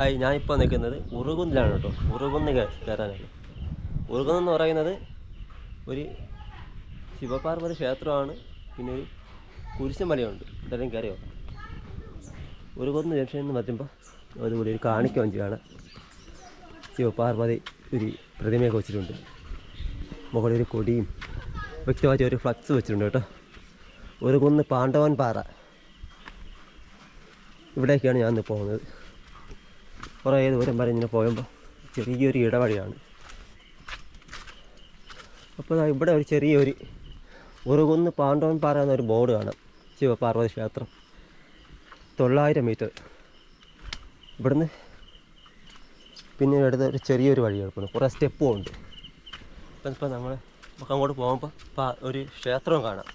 Hi ഞാനിപ്പോൾ നിൽക്കുന്നത് ഉറുകുന്നിലാണ് കേട്ടോ. ഉറുകുന്ന് കയറാനാണ്. ഉറുകുന്നെന്ന് പറയുന്നത് ഒരു ശിവപാർവതി ക്ഷേത്രമാണ്. പിന്നെ ഒരു കുരിശുമലയുണ്ട് ഇതെല്ലാം കയറിയോ? ഉറുകുന്ന് ജംഗ്ഷനിൽ നിന്ന് പറയുമ്പോൾ അതുപോലെ ഒരു കാണിക്ക ആണ് ശിവപാർവതി ഒരു പ്രതിമയൊക്കെ വെച്ചിട്ടുണ്ട് മുകളിൽ ഒരു കൊടിയും വ്യക്തമായിട്ട് ഒരു ഫ്ലക്സ് വെച്ചിട്ടുണ്ട് കേട്ടോ. ഉറുകുന്ന് പാണ്ഡവൻ പാറ. ഇവിടേക്കാണ് ഞാൻ പോകുന്നത്. കുറേ ദൂരം വരെ ഇങ്ങനെ പോയുമ്പോൾ ചെറിയൊരു ഇടവഴിയാണ്. അപ്പോൾ ഇവിടെ ഒരു ചെറിയൊരു ഉറുകുന്ന് പാണ്ഡവൻ പാറ എന്നൊരു ബോർഡ് കാണാം. ശിവപാർവതി ക്ഷേത്രം. തൊള്ളായിരം മീറ്റർ. ഇവിടുന്ന് പിന്നെ അടുത്ത ഒരു ചെറിയൊരു വഴി കിടക്കുന്നു. കുറേ സ്റ്റെപ്പും ഉണ്ട്. ഇപ്പം ഇപ്പം നമ്മൾ നമുക്ക് അങ്ങോട്ട് പോകുമ്പോൾ ഒരു ക്ഷേത്രവും കാണാം.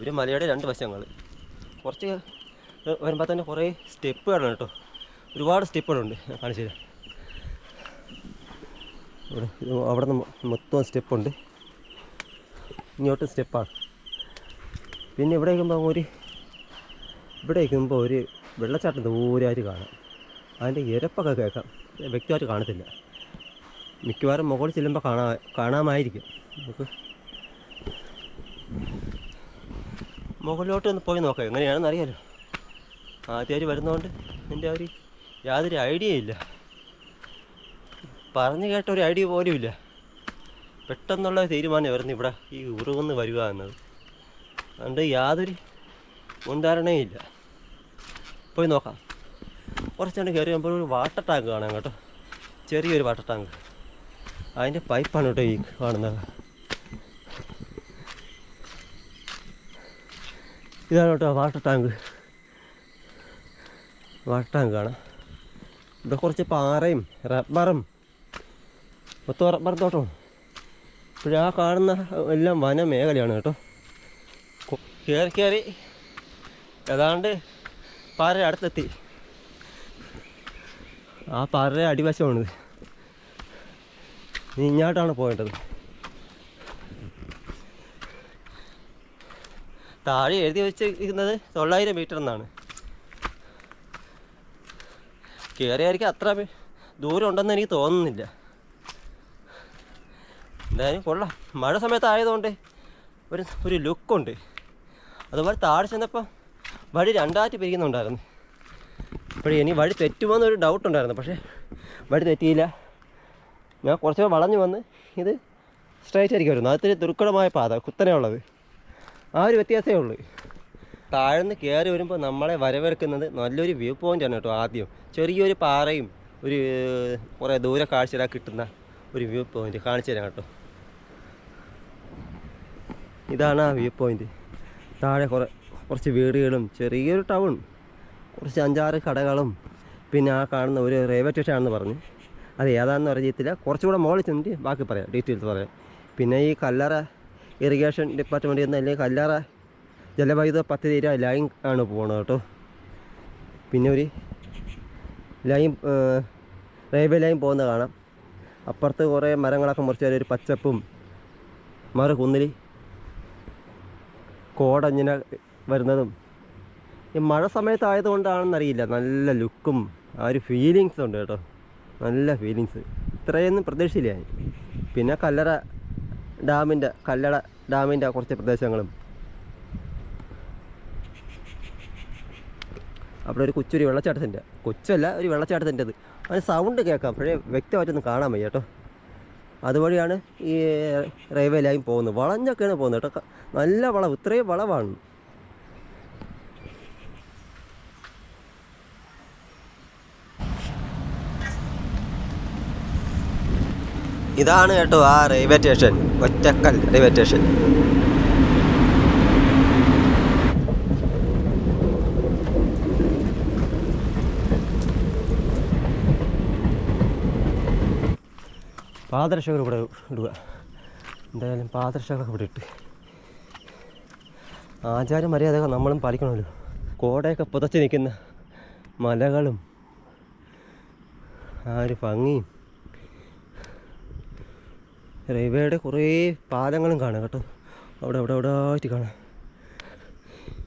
ഒരു മലയുടെ രണ്ട് വശങ്ങൾ കുറച്ച് വരുമ്പോൾ തന്നെ കുറേ സ്റ്റെപ്പ് കാണാം കേട്ടോ. ഒരുപാട് സ്റ്റെപ്പുകളുണ്ട്. കാണിച്ചു തരാം ഇവിടെ അവിടെ നിന്ന് മൊത്തം സ്റ്റെപ്പുണ്ട്. ഇങ്ങോട്ട് സ്റ്റെപ്പാണ്. പിന്നെ ഇവിടെ നിൽക്കുമ്പോൾ ഒരു ഇവിടെ നിൽക്കുമ്പോൾ ഒരു വെള്ളച്ചാട്ടം ദൂരമായിട്ട് കാണാം. അതിന്റെ ഇരപ്പൊക്കെ കേൾക്കാം. വ്യക്തമായിട്ട് കാണത്തില്ല. മിക്കവാറും മുകളിൽ ചെല്ലുമ്പോൾ കാണാ കാണാമായിരിക്കും. നമുക്ക് മുകളിലോട്ട് ഒന്ന് പോയി നോക്കാം. എങ്ങനെയാണെന്ന് അറിയാലോ. ആദ്യമായിട്ട് വരുന്നതുകൊണ്ട് എന്റെ ആ ഒരു യാതൊരു ഐഡിയ ഇല്ല. പറഞ്ഞു കേട്ട ഒരു ഐഡിയ പോലും ഇല്ല. പെട്ടെന്നുള്ള തീരുമാനം വരുന്നു ഇവിടെ ഈ ഉറവെന്ന് വരിക എന്നത്. അതുകൊണ്ട് യാതൊരു മുൻധാരണയും ഇല്ല. പോയി നോക്കാം. കുറച്ചുകൊണ്ട് കയറി വരുമ്പോൾ ഒരു വാട്ടർ ടാങ്ക് കാണാം കേട്ടോ. ചെറിയൊരു വാട്ടർ ടാങ്ക്. അതിന്റെ പൈപ്പാണ് കേട്ടോ ഈ കാണുന്നത്. ഇതാണ് കേട്ടോ വാട്ടർ ടാങ്ക്. വാട്ടർ ടാങ്ക് കാണാം. ഇവിടെ കുറച്ച് പാറയും റബ്ബറും. മൊത്തം റബ്ബർ തോട്ടവും ആ കാണുന്ന എല്ലാം വനമേഖലയാണ് കേട്ടോ. കയറി കയറി ഏതാണ്ട് പാറ അടുത്തെത്തി. ആ പാറയുടെ അടിവശമാണിത് നീ ഇങ്ങോട്ടാണ് പോകേണ്ടത് താഴെ എഴുതി വെച്ചിരിക്കുന്നത് തൊള്ളായിരം മീറ്റർ എന്നാണ്. കയറിയായിരിക്കും അത്ര ദൂരം ഉണ്ടെന്ന് എനിക്ക് തോന്നുന്നില്ല. എന്തായാലും കൊള്ളാം. മഴ സമയത്തായതുകൊണ്ട് ഒരു ഒരു ലുക്കുണ്ട്. അതുപോലെ താഴെ ചെന്നപ്പോൾ വഴി രണ്ടായിട്ട് പിരിക്കുന്നുണ്ടായിരുന്നു. അപ്പോഴേ ഇനി വഴി തെറ്റുമോ എന്നൊരു ഡൗട്ട് ഉണ്ടായിരുന്നു. പക്ഷേ വഴി തെറ്റിയില്ല. ഞാൻ കുറച്ച് വളഞ്ഞു വന്ന് ഇത് സ്ട്രൈറ്റ് ആയിരിക്കും വരുന്നത്. അതൊരു ദുർഘടമായ പാത കുത്തനെ ഉള്ളത് ആ ഒരു വ്യത്യാസമേ ഉള്ളൂ. താഴ്ന്ന് കയറി വരുമ്പോൾ നമ്മളെ വരവേൽക്കുന്നത് നല്ലൊരു വ്യൂ പോയിന്റ് ആണ് കേട്ടോ ആദ്യം. ചെറിയൊരു പാറയും ഒരു കുറേ ദൂരെ കാഴ്ചയിലാണ് കിട്ടുന്ന ഒരു വ്യൂ പോയിന്റ് കാണിച്ചു തരാം കേട്ടോ. ഇതാണ് ആ വ്യൂ പോയിന്റ് താഴെ കുറേ കുറച്ച് വീടുകളും ചെറിയൊരു ടൗൺ കുറച്ച് അഞ്ചാറ് കടകളും പിന്നെ ആ കാണുന്ന ഒരു റെയിൽവേ സ്റ്റേഷനാണെന്ന് പറഞ്ഞു. അത് ഏതാണെന്ന് അറിയത്തില്ല. കുറച്ചുകൂടെ മുകളിൽ ചെന്നിട്ട് ബാക്കി പറയാം. ഡീറ്റെയിൽസ് പറയാം. പിന്നെ ഈ കല്ലറ ഇറിഗേഷൻ ഡിപ്പാർട്ട്മെന്റിൽ നിന്ന് അല്ലെങ്കിൽ കല്ലറ ജലവൈദ്യുത പദ്ധതിയുടെ ലൈൻ ആണ് പോകണത് കേട്ടോ. പിന്നെ ഒരു ലൈൻ റെയിൽവേ ലൈൻ പോകുന്നത് കാണാം. അപ്പുറത്ത് കുറേ മരങ്ങളൊക്കെ മുറിച്ച് ഒരു പച്ചപ്പും മറു കുന്നിൽ കോടഞ്ഞിനെ വരുന്നതും. ഈ മഴ സമയത്തായതുകൊണ്ടാണെന്നറിയില്ല നല്ല ലുക്കും ആ ഒരു ഫീലിങ്സ് ഉണ്ട് കേട്ടോ. നല്ല ഫീലിങ്സ് ഇത്രയൊന്നും പ്രതീക്ഷയില്ല പിന്നെ കല്ലറ ഡാമിന്റെ കല്ലട ഡാമിന്റെ കുറച്ച് പ്രദേശങ്ങളും. അവിടെ ഒരു കൊച്ചൊരു വെള്ളച്ചാട്ടത്തിന്റെ. കൊച്ചല്ല ഒരു വെള്ളച്ചാട്ടത്തിന്റെത്. അതിന് സൗണ്ട് കേൾക്കാം. പക്ഷേ വ്യക്തമായിട്ടൊന്നും കാണാൻ വയ്യ കേട്ടോ. അതുവഴിയാണ് ഈ റെയിൽവേ ലൈൻ പോകുന്നത്. വളഞ്ഞൊക്കെയാണ് പോകുന്നത് കേട്ടോ. നല്ല വളവ് ഇത്രയും വളവാണ്. ഇതാണ് കേട്ടോ ആ railway station Ottakkal railway station പാദരക്ഷകർ ഇവിടെ ഇടുക. എന്തായാലും പാദരക്ഷകളൊക്കെ ഇവിടെ ഇട്ട്. ആചാര മര്യാദകൾ നമ്മളും പാലിക്കണമല്ലോ. കോടയൊക്കെ പുതച്ച് നിൽക്കുന്ന മലകളും ആ ഒരു ഭംഗിയും. റെയിൽവേയുടെ കുറേ പാദങ്ങളും കാണാം കേട്ടോ. അവിടെ അവിടെ അവിടെ ആയിട്ട് കാണാം.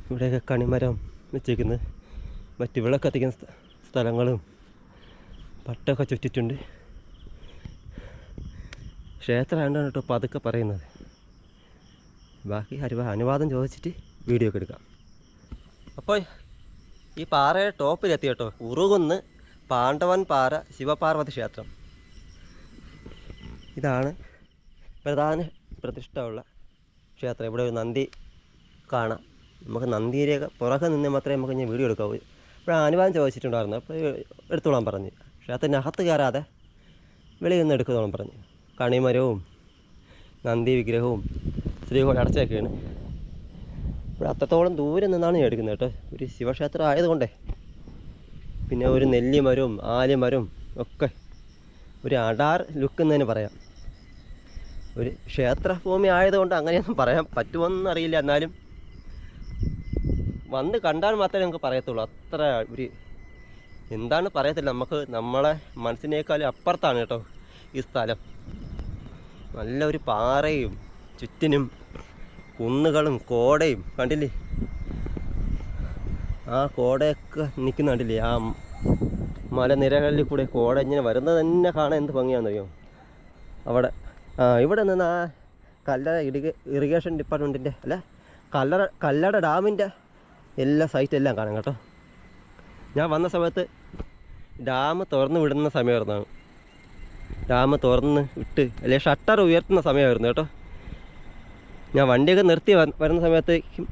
ഇവിടെയൊക്കെ കണിമരം വെച്ചേക്കുന്നത് മറ്റ് വിളക്ക് കത്തിക്കുന്ന സ്ഥലങ്ങളും പട്ടൊക്കെ ചുറ്റിട്ടുണ്ട്. ക്ഷേത്രമായതുകൊണ്ടാണ് കേട്ടോ പതുക്കെ പറയുന്നത്. ബാക്കി ഹരിവ അനുവാദം ചോദിച്ചിട്ട് വീഡിയോ ഒക്കെ എടുക്കാം. അപ്പോൾ ഈ പാറയുടെ ടോപ്പിലെത്തി കേട്ടോ ഉറുകുന്ന് പാണ്ഡവൻ പാറ ശിവപാർവതി ക്ഷേത്രം. ഇതാണ് പ്രധാന പ്രതിഷ്ഠയുള്ള ക്ഷേത്രം. ഇവിടെ ഒരു നന്ദി കാണാം. നമുക്ക് നന്ദിയിലേക്ക് പുറകെ നിന്ന് മാത്രമേ നമുക്ക് ഇനി വീഡിയോ എടുക്കാവൂ. ഇപ്പോഴാണ് അനുവാദം ചോദിച്ചിട്ടുണ്ടായിരുന്നു. അപ്പോൾ എടുത്തോളാൻ പറഞ്ഞു. ക്ഷേത്രത്തിനകത്ത് കയറാതെ വെളിയിൽ നിന്ന് എടുക്കുന്നോളം പറഞ്ഞു. കണിമരവും നന്ദി വിഗ്രഹവും ശ്രീകോട് അടച്ചൊക്കെയാണ് ഇവിടെ അത്രത്തോളം ദൂരെ നിന്നാണ് എടുക്കുന്നത് കേട്ടോ. ഒരു ശിവക്ഷേത്രം ആയതുകൊണ്ടേ. പിന്നെ ഒരു നെല്ലിമരവും ആലിമരവും ഒക്കെ ഒരു അടാർ ലുക്ക് എന്ന് തന്നെ പറയാം. ഒരു ക്ഷേത്രഭൂമി ആയതുകൊണ്ട് അങ്ങനെയൊന്നും പറയാൻ പറ്റുമെന്ന് അറിയില്ല. എന്നാലും വന്ന് കണ്ടാൽ മാത്രമേ നമുക്ക് പറയത്തുള്ളൂ. അത്ര ഒരു എന്താണ് പറയത്തില്ല. നമുക്ക് നമ്മളെ മനസ്സിനേക്കാളും അപ്പുറത്താണ് കേട്ടോ ഈ സ്ഥലം. നല്ല ഒരു പാറയും ചുറ്റിനും കുന്നുകളും കോടയും കണ്ടില്ലേ? ആ കോടയൊക്കെ നിൽക്കുന്ന കണ്ടില്ലേ? ആ മലനിരകളിൽ കൂടെ കോട ഇങ്ങനെ വരുന്നത് തന്നെ കാണാൻ എന്ത് ഭംഗിയാണെന്നറിയോ? അവിടെ ആ ഇവിടെ നിന്ന് ആ കല്ലട ഇറിഗ ഇറിഗേഷൻ ഡിപ്പാർട്ട്മെന്റിന്റെ അല്ല കല്ലട കല്ലട ഡാമിന്റെ എല്ലാ സൈറ്റും എല്ലാം കാണാം കേട്ടോ. ഞാൻ വന്ന സമയത്ത് ഡാം തുറന്നു വിടുന്ന സമയമായിരുന്നു ഡാം തുറന്ന് ഇട്ട് അല്ലെങ്കിൽ ഷട്ടർ ഉയർത്തുന്ന സമയമായിരുന്നു കേട്ടോ. ഞാൻ വണ്ടിയൊക്കെ നിർത്തി വരുന്ന സമയത്തേക്കും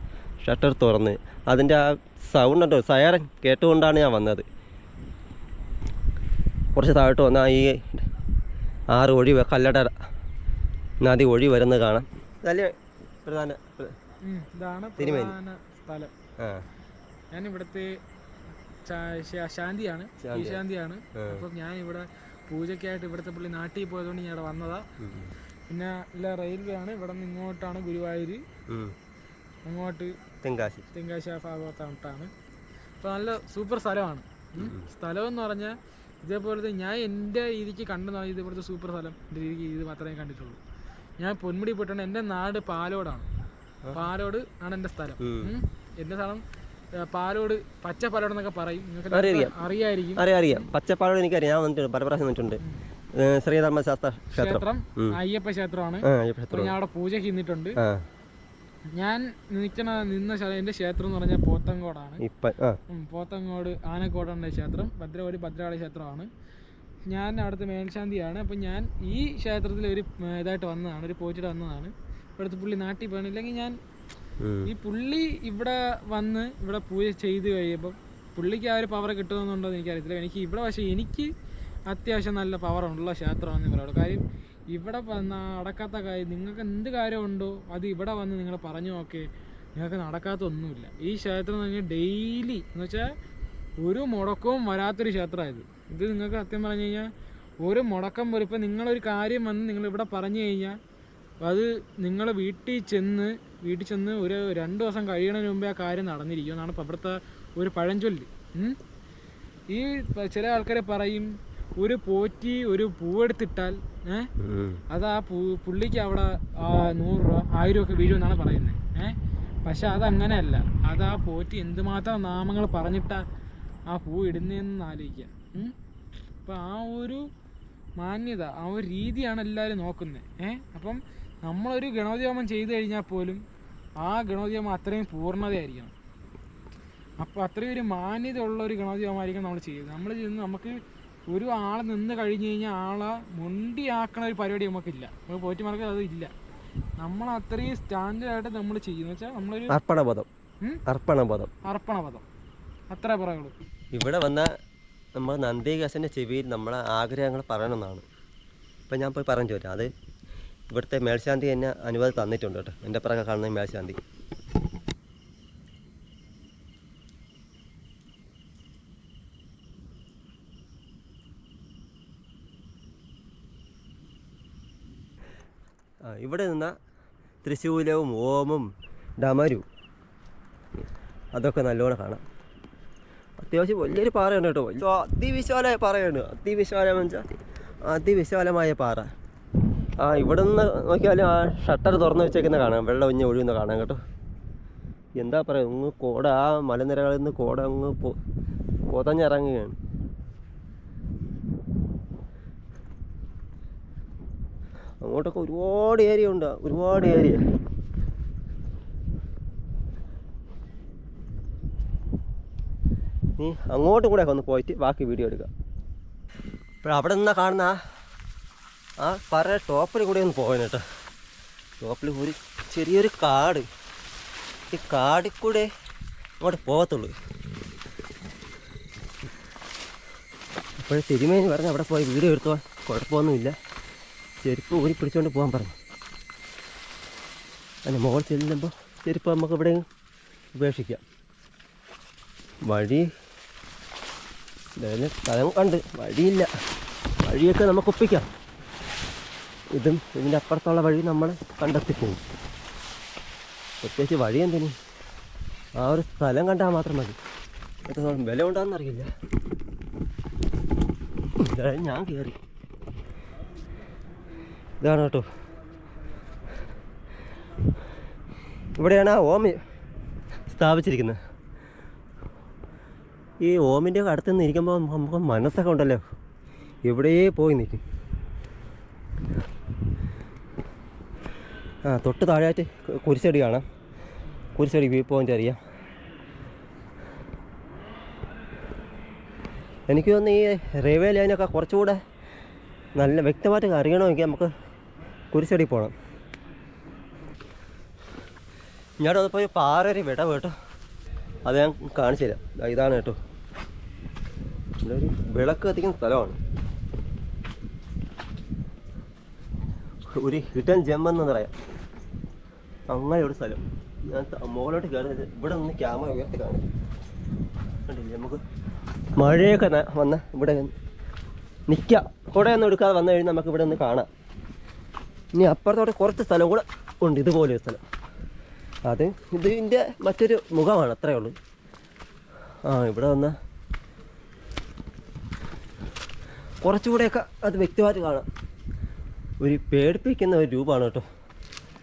ഷട്ടർ തുറന്ന്. അതിന്റെ ആ സൗണ്ട് ഉണ്ടോ? സയറൻ കേട്ടുകൊണ്ടാണ് ഞാൻ വന്നത്. കുറച്ച് താഴോട്ട് വന്നാൽ ഈ ആറ് ഒഴി കല്ലട നദി ഒഴി വരുന്നത് കാണാം. അതല്ലേ പ്രധാന തിരുമേനി. സ്ഥലം. ആ. ഞാൻ ഇവിടുത്തെ ശാന്തിയാണ്. ശാന്തിയാണ്. അപ്പം ഞാൻ ഇവിടെ പൂജയ്ക്കായിട്ട് ഇവിടുത്തെ പുള്ളി നാട്ടിൽ പോയതുകൊണ്ട് ഞാൻ ഇവിടെ വന്നതാ. പിന്നെ ഇല്ല റെയിൽവേ ആണ് ഇവിടെ നിന്ന് ഇങ്ങോട്ടാണ് ഗുരുവായൂർ. അങ്ങോട്ട് തെങ്കാശി. തെങ്കാശി ആ ഭാഗത്തോട്ടാണ് അപ്പോൾ നല്ല സൂപ്പർ സ്ഥലമാണ്. സ്ഥലം എന്ന് പറഞ്ഞാൽ ഇതേപോലത്തെ ഞാൻ എന്റെ രീതിക്ക് പറഞ്ഞാൽ ഇതേപോലത്തെ സൂപ്പർ സ്ഥലം. എന്റെ രീതിക്ക് ഇത് മാത്രമേ കണ്ടിട്ടുള്ളൂ. ഞാൻ പൊന്മുടി പോയിട്ടാണ്. എന്റെ നാട് പാലോടാണ്. പാലോട് ആണ് എന്റെ സ്ഥലം. എന്റെ സ്ഥലം പാലോട് പച്ചപ്പാലോട് എന്നൊക്കെ പറയും. അറിയാം. അറിയായിരിക്കും. അറിയാം അറിയാം. പച്ചപ്പാലോട് എനിക്കറിയാം. ഞാൻ വന്നിട്ടുണ്ട് പല പ്രാവശ്യം വന്നിട്ടുണ്ട്. ശ്രീധർമ്മ ശ്രീധർമ്മശാസ്ത്ര ക്ഷേത്രം. അയ്യപ്പ ക്ഷേത്രമാണ്. ഞാൻ അവിടെ പൂജ ചെയ്യുന്നിട്ടുണ്ട്. ഞാൻ നിൽക്കണ നിന്ന എന്റെ ക്ഷേത്രം എന്ന് പറഞ്ഞാൽ പോത്തങ്കോടാണ്. പോത്തങ്കോട് ആനക്കോടാണ് ക്ഷേത്രം. ഭദ്രവാടി ഭദ്രകാളി ക്ഷേത്രമാണ്. ഞാൻ അവിടുത്തെ മേൽശാന്തിയാണ്. അപ്പം ഞാൻ ഈ ക്ഷേത്രത്തിൽ ഒരു ഇതായിട്ട് വന്നതാണ് ഒരു പോയിട്ട് വന്നതാണ്. ഇവിടുത്തെ പുള്ളി നാട്ടിൽ പോകണം ഇല്ലെങ്കിൽ ഞാൻ. ഈ പുള്ളി ഇവിടെ വന്ന് ഇവിടെ പൂജ ചെയ്ത് കഴിയുമ്പോൾ പുള്ളിക്ക് ആ ഒരു പവർ കിട്ടുമെന്നുണ്ടോ എന്ന് എനിക്കറിയത്തില്ല. എനിക്ക് ഇവിടെ പക്ഷേ എനിക്ക് അത്യാവശ്യം നല്ല പവറുള്ള ക്ഷേത്രമാണെന്ന് പറയുള്ളൂ. കാര്യം ഇവിടെ വന്ന നടക്കാത്ത കാര്യം നിങ്ങൾക്ക് എന്ത് കാര്യമുണ്ടോ അത് ഇവിടെ വന്ന് നിങ്ങൾ പറഞ്ഞു നോക്കേ. നിങ്ങൾക്ക് നടക്കാത്ത ഒന്നുമില്ല ഈ ക്ഷേത്രം എന്ന് പറഞ്ഞാൽ ഡെയിലി എന്ന് വെച്ചാൽ ഒരു മുടക്കവും വരാത്തൊരു ക്ഷേത്രമായത്. ഇത് നിങ്ങൾക്ക് സത്യം പറഞ്ഞു കഴിഞ്ഞാൽ ഒരു മുടക്കം വരും ഇപ്പം നിങ്ങളൊരു കാര്യം വന്ന് നിങ്ങൾ ഇവിടെ പറഞ്ഞു കഴിഞ്ഞാൽ അത് നിങ്ങൾ വീട്ടിൽ ചെന്ന് വീട്ടിൽ ചെന്ന് ഒരു രണ്ട് ദിവസം കഴിയണതിന് മുമ്പേ ആ കാര്യം നടന്നിരിക്കും. എന്നാണ് ഇപ്പം അവിടുത്തെ ഒരു പഴഞ്ചൊല്ല്. ഈ ചില ആൾക്കാരെ പറയും ഒരു പോറ്റി ഒരു പൂവെടുത്തിട്ടാൽ ഏഹ് അത് ആ പൂ പുള്ളിക്ക് അവിടെ ആ നൂറ് രൂപ ആയിരം ഒക്കെ വീഴുമെന്നാണ് പറയുന്നത് ഏഹ് പക്ഷെ അതങ്ങനെയല്ല. അത് ആ പോറ്റി എന്തുമാത്രം നാമങ്ങൾ പറഞ്ഞിട്ടാ ആ പൂ ഇടുന്നതെന്ന് ആലോചിക്കുക. അപ്പം ആ ഒരു മാന്യത ആ ഒരു രീതിയാണ് എല്ലാവരും നോക്കുന്നത്. ഏഹ് അപ്പം നമ്മളൊരു ഗണോദ്യമം ചെയ്തു കഴിഞ്ഞാൽ പോലും ആ ഗണോദ്യമം അത്രയും പൂർണതയായിരിക്കണം. അപ്പോൾ അത്രയും ഒരു മാന്യത ഉള്ള ഒരു ഗണോദ്യമമായിരിക്കണം നമ്മൾ ചെയ്യുന്നത്. നമ്മൾ ചെയ്യുന്നത് നമുക്ക് ഒരു ആൾ നിന്ന് കഴിഞ്ഞ് കഴിഞ്ഞാൽ ആളെ മുണ്ടിയാക്കണ ഒരു പരിപാടി നമുക്കില്ല. നമ്മൾ പോറ്റിമാർക്ക് അത് അതില്ല നമ്മൾ അത്രയും സ്റ്റാൻഡേർഡായിട്ട് നമ്മൾ ചെയ്യുന്ന വെച്ചാൽ നമ്മളൊരു അർപ്പണപദം. അർപ്പണപദം. അർപ്പണപദം. അത്ര പറയുള്ളൂ. ഇവിടെ വന്ന നമ്മൾ നന്ദികാസിന്റെ ചെവിയിൽ നമ്മളെ ആഗ്രഹങ്ങൾ പറയണമെന്നാണ്. ഇപ്പം ഞാൻ പോയി പറഞ്ഞു തരാം. അത് ഇവിടുത്തെ മേൽശാന്തി എന്നെ അനുവാദം തന്നിട്ടുണ്ട് കേട്ടോ. എന്റെ പിറകെ കാണുന്ന മേൽശാന്തി. ഇവിടെ നിന്ന തൃശ്ശൂലവും ഓമും ഡമരു. അതൊക്കെ നല്ലോണം കാണാം. അത്യാവശ്യം വലിയൊരു പാറയാണ് കേട്ടോ. അതിവിശാലമായ പാറയാണ്. അതിവിശാലം വെച്ചാൽ അതിവിശാലമായ പാറ. ആ ഇവിടെ നിന്ന് നോക്കിയാലും ആ ഷട്ടർ തുറന്നു വെച്ചേക്കുന്ന കാണാം. വെള്ളം ഒഞ്ഞ് ഒഴുകുന്ന കാണാം കേട്ടോ. എന്താ പറയുക അങ്ങ് കോട ആ മലനിരകളിൽ നിന്ന് കോട അങ്ങ് പൊതഞ്ഞിറങ്ങുകയാണ്. അങ്ങോട്ടൊക്കെ ഒരുപാട് ഏരിയ ഉണ്ട്. ഒരുപാട് ഏരിയ നീ അങ്ങോട്ടും കൂടെ ഒന്ന് പോയിട്ട് ബാക്കി വീഡിയോ എടുക്കുക അവിടെ നിന്നാണ് കാണുന്ന ആ പറ ടോപ്പിൽ കൂടെ ഒന്ന് പോകാൻ കേട്ടോ. ടോപ്പിൽ ഒരു ചെറിയൊരു കാട്. ഈ കാടിൽ കൂടെ അങ്ങോട്ട് പോകത്തുള്ളൂ. അപ്പോൾ തിരുമേനി പറഞ്ഞ് അവിടെ പോയി വീഡിയോ എടുത്തോ കുഴപ്പമൊന്നുമില്ല. ചെരുപ്പ് ഊരി പിടിച്ചുകൊണ്ട് പോകാൻ പറഞ്ഞു. അതിന്റെ മുകളിൽ ചെല്ലുമ്പോൾ ചെരുപ്പ് നമുക്ക് ഇവിടെ ഉപേക്ഷിക്കാം. വഴി സ്ഥലം കണ്ട് വഴിയില്ല. വഴിയൊക്കെ നമുക്ക് ഒപ്പിക്കാം. ഇതും ഇതിന്റെ അപ്പുറത്തുള്ള വഴി നമ്മൾ കണ്ടെത്തി പോകും പ്രത്യേകിച്ച് വഴി എന്തിനു? ആ ഒരു സ്ഥലം കണ്ടാൽ മാത്രം മതി. എത്രത്തോളം വില ഉണ്ടാകുന്നറിയില്ല ഞാൻ കയറി ഇതാണ് കേട്ടോ. ഇവിടെയാണ് ആ ഓമി സ്ഥാപിച്ചിരിക്കുന്നത്. ഈ ഓമിന്റെ അടുത്ത് നിന്ന് ഇരിക്കുമ്പോൾ നമുക്ക് മനസ്സൊക്കെ ഉണ്ടല്ലോ. എവിടെയേ പോയി നിൽക്കും. തൊട്ട് താഴെയായിട്ട് കുരിശടി കാണാം കുരിശടി വ്യൂ പോയിന്റ് അറിയാം എനിക്ക് തോന്നുന്നു ഈ റെയിൽവേ ലൈനൊക്കെ കുറച്ചുകൂടെ നല്ല വ്യക്തമായിട്ട് അറിയണമെങ്കിൽ നമുക്ക് കുരിശടി പോകണം ഞാൻ അതിപ്പോൾ ഈ പാറൊരു വിടവ് കേട്ടോ. അത് ഞാൻ കാണിച്ചു തരാം. ഇതാണ് കേട്ടോ. ഒരു വിളക്ക് കത്തിക്കുന്ന സ്ഥലമാണ്. ഒരു ഹിഡൻ എന്ന് പറയാം. അങ്ങനെ ഒരു സ്ഥലം. ഞാൻ മുകളിലോട്ട് കയറുന്നത് ഇവിടെ നിന്ന് ക്യാമറ ഉയർത്തി കാണും. കണ്ടില്ലേ നമുക്ക്? മഴയൊക്കെ വന്ന ഇവിടെ നിൽക്കാം കുടയൊന്നും എടുക്കാതെ വന്നു കഴിഞ്ഞാൽ നമുക്ക് ഇവിടെ നിന്ന് കാണാം. ഇനി അപ്പുറത്തോട്ട് കുറച്ച് സ്ഥലം കൂടെ ഉണ്ട്. ഇതുപോലെ ഒരു സ്ഥലം. അത് ഇതിന്റെ മറ്റൊരു മുഖമാണ് അത്രയേ ഉള്ളൂ. ആ ഇവിടെ വന്ന കുറച്ചുകൂടെയൊക്കെ അത് വ്യക്തമായിട്ട് കാണാം. ഒരു പേടിപ്പിക്കുന്ന ഒരു രൂപമാണ് കേട്ടോ.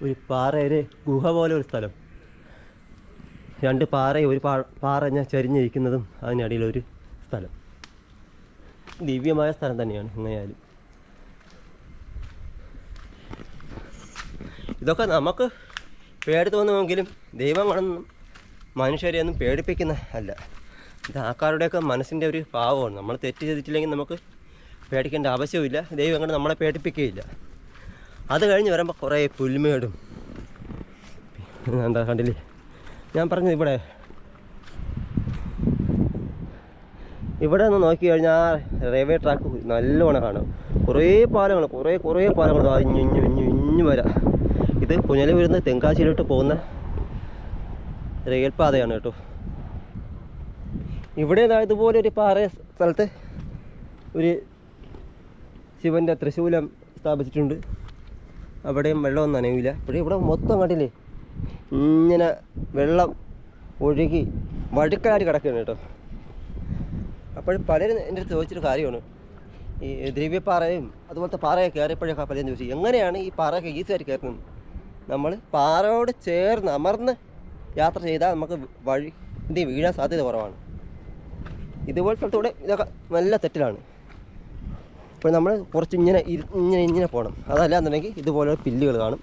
ഒരു പാറയൊരു ഗുഹ പോലെ ഒരു സ്ഥലം. രണ്ട് പാറയും ഒരു പാ ഞാൻ ചരിഞ്ഞിരിക്കുന്നതും അതിനിടയിലൊരു സ്ഥലം. ദിവ്യമായ സ്ഥലം തന്നെയാണ് എങ്ങനെയായാലും. ഇതൊക്കെ നമുക്ക് പേടി തോന്നുമെങ്കിലും ദൈവങ്ങളൊന്നും മനുഷ്യരെയൊന്നും പേടിപ്പിക്കുന്ന അല്ല. ഇത് ആൾക്കാരുടെയൊക്കെ മനസ്സിന്റെ ഒരു ഭാവമാണ് നമ്മൾ തെറ്റ് ചെയ്തിട്ടില്ലെങ്കിൽ നമുക്ക് പേടിക്കേണ്ട ആവശ്യമില്ല ദൈവങ്ങൾ നമ്മളെ പേടിപ്പിക്കുകയില്ല. അത് കഴിഞ്ഞ് വരുമ്പോൾ കുറേ പുൽമേടും. എന്താ കണ്ടില്ലേ? ഞാൻ പറഞ്ഞത് ഇവിടെ. ഇവിടെ നിന്ന് നോക്കി കഴിഞ്ഞാൽ റെയിൽവേ ട്രാക്ക് നല്ലോണം കാണും. കുറേ പാലങ്ങൾ കുറേ കുറേ പാലങ്ങൾ ഇഞ്ഞു ഇഞ്ഞു ഇഞ്ഞു ഇഞ്ഞു വരാം. ഇത് പുനല വരുന്ന തെങ്കാശിയിലോട്ട് പോകുന്ന റെയിൽ പാതയാണ് കേട്ടോ. ഇവിടെ ഇതുപോലെ ഒരു പാറ സ്ഥലത്ത് ഒരു ശിവന്റെ തൃശൂലം സ്ഥാപിച്ചിട്ടുണ്ട്. അവിടെയും വെള്ളമൊന്നും നനയില്ല ഇവിടെ ഇവിടെ മൊത്തം കണ്ടില്ലേ? ഇങ്ങനെ വെള്ളം ഒഴുകി വഴുക്കലായിട്ട് കിടക്കുകയാണ് കേട്ടോ. അപ്പോൾ പലരും എന്റെ അടുത്ത് ചോദിച്ചൊരു കാര്യമാണ്. ഈ ദ്രവ്യപ്പാറയും അതുപോലത്തെ പാറയൊക്കെ കയറിയപ്പോഴൊക്കെ പലരും ചോദിച്ചു എങ്ങനെയാണ് ഈ പാറയൊക്കെ ഈസിയായിട്ട് കയറുന്നത് നമ്മൾ പാറയോട് ചേർന്ന് അമർന്ന് യാത്ര ചെയ്താൽ നമുക്ക് വഴി വീഴാൻ സാധ്യത കുറവാണ്. ഇതുപോലത്തെ ഇതൊക്കെ നല്ല തെറ്റിലാണ്. ഇപ്പോൾ നമ്മൾ കുറച്ച് ഇങ്ങനെ ഇങ്ങനെ ഇങ്ങനെ പോകണം അതല്ല എന്നുണ്ടെങ്കിൽ ഇതുപോലെ പില്ലുകൾ കാണും.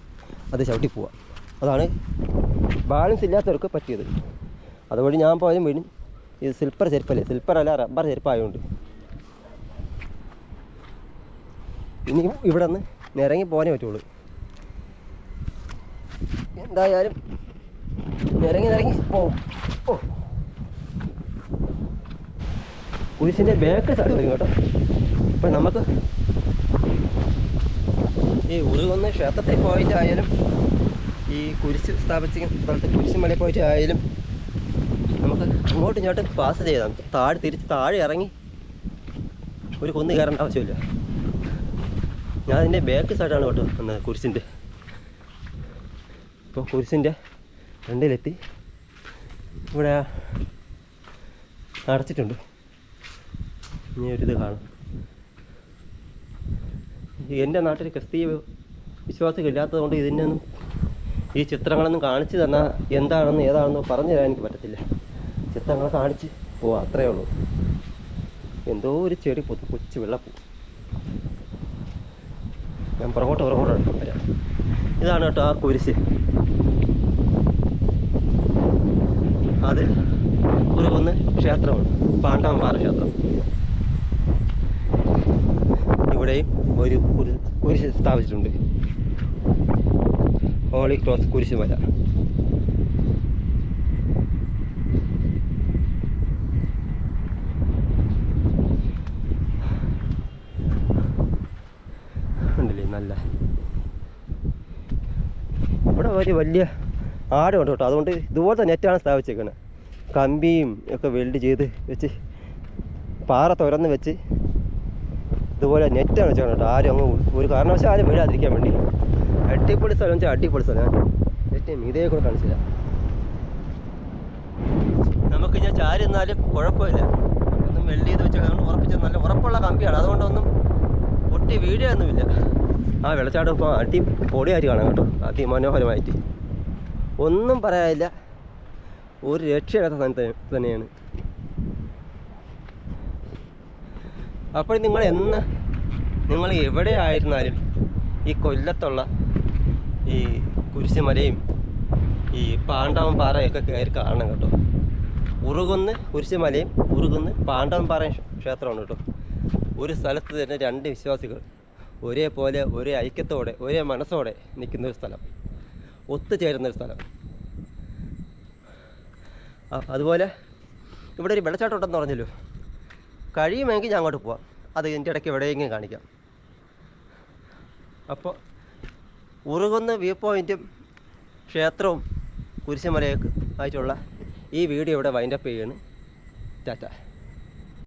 അത് ചവിട്ടി പോവാം. അതാണ് ബാലൻസ് ഇല്ലാത്തവർക്ക് പറ്റിയത്. അതുവഴി ഞാൻ പോയാലും വീണ് ഇത് സിൽപ്പർ ചെരുപ്പല്ലേ? സിൽപ്പർ അല്ല റബ്ബർ ചെരുപ്പായതുകൊണ്ട് ഇനി ഇവിടെ നിന്ന് നിറങ്ങി പോകാനേ പറ്റുള്ളൂ. എന്തായാലും നിറങ്ങി നിറങ്ങി പോവും ഓ. കുരിശിന്റെ ബാക്ക് സൈഡ് കേട്ടോ. അപ്പം നമുക്ക് ഈ ഉറുകുന്ന ക്ഷേത്രത്തിൽ പോയിട്ടായാലും ഈ കുരിശ് സ്ഥാപിച്ച സ്ഥലത്ത് കുരിശുമലയിൽ പോയിട്ടായാലും നമുക്ക് അങ്ങോട്ടും ഇങ്ങോട്ടും പാസ് ചെയ്താൽ താഴെ തിരിച്ച് താഴെ ഇറങ്ങി ഒരു കുന്ന് കയറേണ്ട ആവശ്യമില്ല. ഞാൻ അതിന്റെ ബാക്ക് സൈഡാണ് കേട്ടോ വന്നത് കുരിശിന്റെ. ഇപ്പോൾ കുരിശിന്റെ ഫ്രണ്ടിലെത്തി. ഇവിടെ അടച്ചിട്ടുണ്ട്. ഇനി ഒരിത് കാണാം. എന്റെ നാട്ടിൽ ക്രിസ്തീയ വിശ്വാസികൾ ഇല്ലാത്തത് കൊണ്ട് ഇതിനൊന്നും ഈ ചിത്രങ്ങളൊന്നും കാണിച്ചു തന്നാൽ എന്താണെന്ന് ഏതാണെന്നോ പറഞ്ഞു തരാൻ എനിക്ക് പറ്റത്തില്ല. ചിത്രങ്ങൾ കാണിച്ച് പോവാം അത്രയേ ഉള്ളൂ. എന്തോ ഒരു ചെടി പൊത്തു കൊച്ചു വെള്ളപ്പൂ. ഞാൻ പുറകോട്ട് പുറകോട്ട് വരാം. ഇതാണ് കേട്ടോ ആ കുരിശ്. അത് ഒരു ഒന്ന് ക്ഷേത്രമാണ്. പാണ്ഡവന്മാർ ക്ഷേത്രം. ഇവിടെയും ഒരു കുരി- കുരിശ് സ്ഥാപിച്ചിട്ടുണ്ട്. ഹോളി ക്രോസ് കുരിശുമല ഉണ്ടല്ലേ? നല്ല. ഇവിടെ ഒരു വലിയ ആടുണ്ട് കേട്ടോ. അതുകൊണ്ട് ഇതുപോലത്തെ നെറ്റാണ് സ്ഥാപിച്ചേക്കുന്നത് കമ്പിയും ഒക്കെ വെൽഡ് ചെയ്ത് വെച്ച് പാറ തുറന്ന് വെച്ച് ഇതുപോലെ നെറ്റാണ് വെച്ചേക്കണം കേട്ടോ. ആരും അങ്ങ് ഒരു കാരണവശാലും ആരും വീഴാതിരിക്കാൻ വേണ്ടി. അടിപൊളി സ്ഥലം വെച്ചാൽ അടിപൊളി സ്ഥലം. നെറ്റ് മീതയെ കൂടെ കാണിച്ചില്ല. നമുക്ക് ഞാൻ ചാരി എന്നാലും കുഴപ്പമില്ല. ഒന്നും വെള്ളി ചെയ്ത് വെച്ചാൽ അതുകൊണ്ട് ഉറപ്പിച്ച നല്ല ഉറപ്പുള്ള കമ്പിയാണ്. അതുകൊണ്ടൊന്നും ഒട്ടി വീഴുകയൊന്നുമില്ല ആ വെള്ളച്ചാട്ടം ഇപ്പോൾ അടി പൊടിയായിട്ട് കാണാം കേട്ടോ. അതിമനോഹരമായിട്ട്. ഒന്നും പറയാനില്ല. ഒരു രക്ഷയില്ലാത്ത സ്ഥലത്ത് തന്നെയാണ്. അപ്പോൾ നിങ്ങൾ എന്ന്? നിങ്ങൾ എവിടെ ആയിരുന്നാലും ഈ കൊല്ലത്തുള്ള ഈ കുരിശുമലയും ഈ പാണ്ഡവൻ പാറയൊക്കെ കയറി കാണണം കേട്ടോ. ഉറുകുന്ന് കുരിശുമലയും ഉറുകുന്ന് പാണ്ഡവൻ പാറയും ക്ഷേത്രമാണ് കേട്ടോ. ഒരു സ്ഥലത്ത് തന്നെ രണ്ട് വിശ്വാസികൾ ഒരേപോലെ ഒരേ ഐക്യത്തോടെ ഒരേ മനസ്സോടെ നിൽക്കുന്ന ഒരു സ്ഥലം. ഒത്തുചേരുന്ന ഒരു സ്ഥലം. അതുപോലെ ഇവിടെ ഒരു വെള്ളച്ചാട്ടം ഉണ്ടെന്ന് പറഞ്ഞല്ലോ? കഴിയുമെങ്കിൽ ഞാൻ അങ്ങോട്ട് പോവാം. അത് എന്റെ ഇടയ്ക്ക് എവിടെയെങ്കിലും കാണിക്കാം. അപ്പോൾ ഉറുകുന്ന വ്യൂ പോയിന്റും ക്ഷേത്രവും കുരിശുമലയൊക്കെ ആയിട്ടുള്ള ഈ വീഡിയോ ഇവിടെ വൈൻഡപ്പ് ചെയ്യുന്നു. ടാറ്റ.